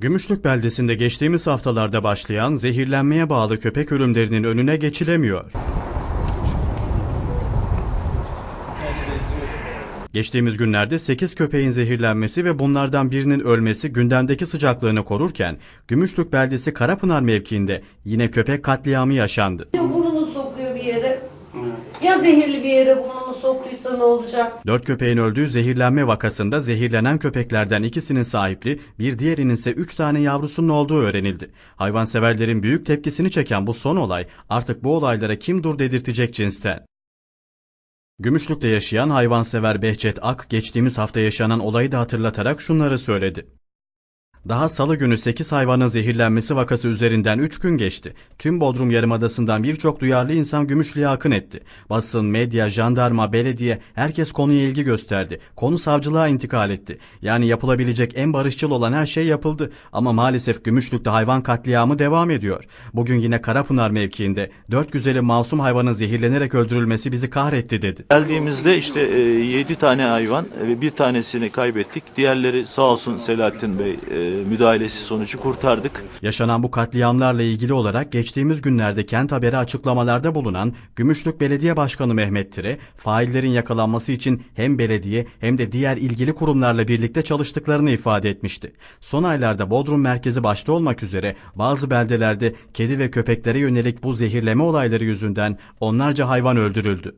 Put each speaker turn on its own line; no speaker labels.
Gümüşlük beldesinde geçtiğimiz haftalarda başlayan zehirlenmeye bağlı köpek ölümlerinin önüne geçilemiyor. Geçtiğimiz günlerde 8 köpeğin zehirlenmesi ve bunlardan birinin ölmesi gündemdeki sıcaklığını korurken Gümüşlük beldesi Karapınar mevkiinde yine köpek katliamı yaşandı.
Ya burnunu sokuyor bir yere. Ya zehirli bir yere burnunu soktuysa ne olacak?
4 köpeğin öldüğü zehirlenme vakasında zehirlenen köpeklerden ikisinin sahipli, bir diğerinin ise 3 tane yavrusunun olduğu öğrenildi. Hayvanseverlerin büyük tepkisini çeken bu son olay artık bu olaylara kim dur dedirtecek cinsten. Gümüşlük'te yaşayan hayvansever Behçet Ak geçtiğimiz hafta yaşanan olayı da hatırlatarak şunları söyledi. Daha salı günü 8 hayvanın zehirlenmesi vakası üzerinden 3 gün geçti. Tüm Bodrum Yarımadası'ndan birçok duyarlı insan Gümüşlü'ye akın etti. Basın, medya, jandarma, belediye herkes konuya ilgi gösterdi. Konu savcılığa intikal etti. Yani yapılabilecek en barışçıl olan her şey yapıldı. Ama maalesef Gümüşlük'te hayvan katliamı devam ediyor. Bugün yine Karapınar mevkiinde 4 güzeli masum hayvanın zehirlenerek öldürülmesi bizi kahretti dedi.
Geldiğimizde işte 7 tane hayvan ve bir tanesini kaybettik. Diğerleri sağ olsun Selahattin Bey e, müdahalesi sonucu kurtardık.
Yaşanan bu katliamlarla ilgili olarak geçtiğimiz günlerde Kent Haber'e açıklamalarda bulunan Gümüşlük Belediye Başkanı Mehmet Tire, faillerin yakalanması için hem belediye hem de diğer ilgili kurumlarla birlikte çalıştıklarını ifade etmişti. Son aylarda Bodrum merkezi başta olmak üzere bazı beldelerde kedi ve köpeklere yönelik bu zehirleme olayları yüzünden onlarca hayvan öldürüldü.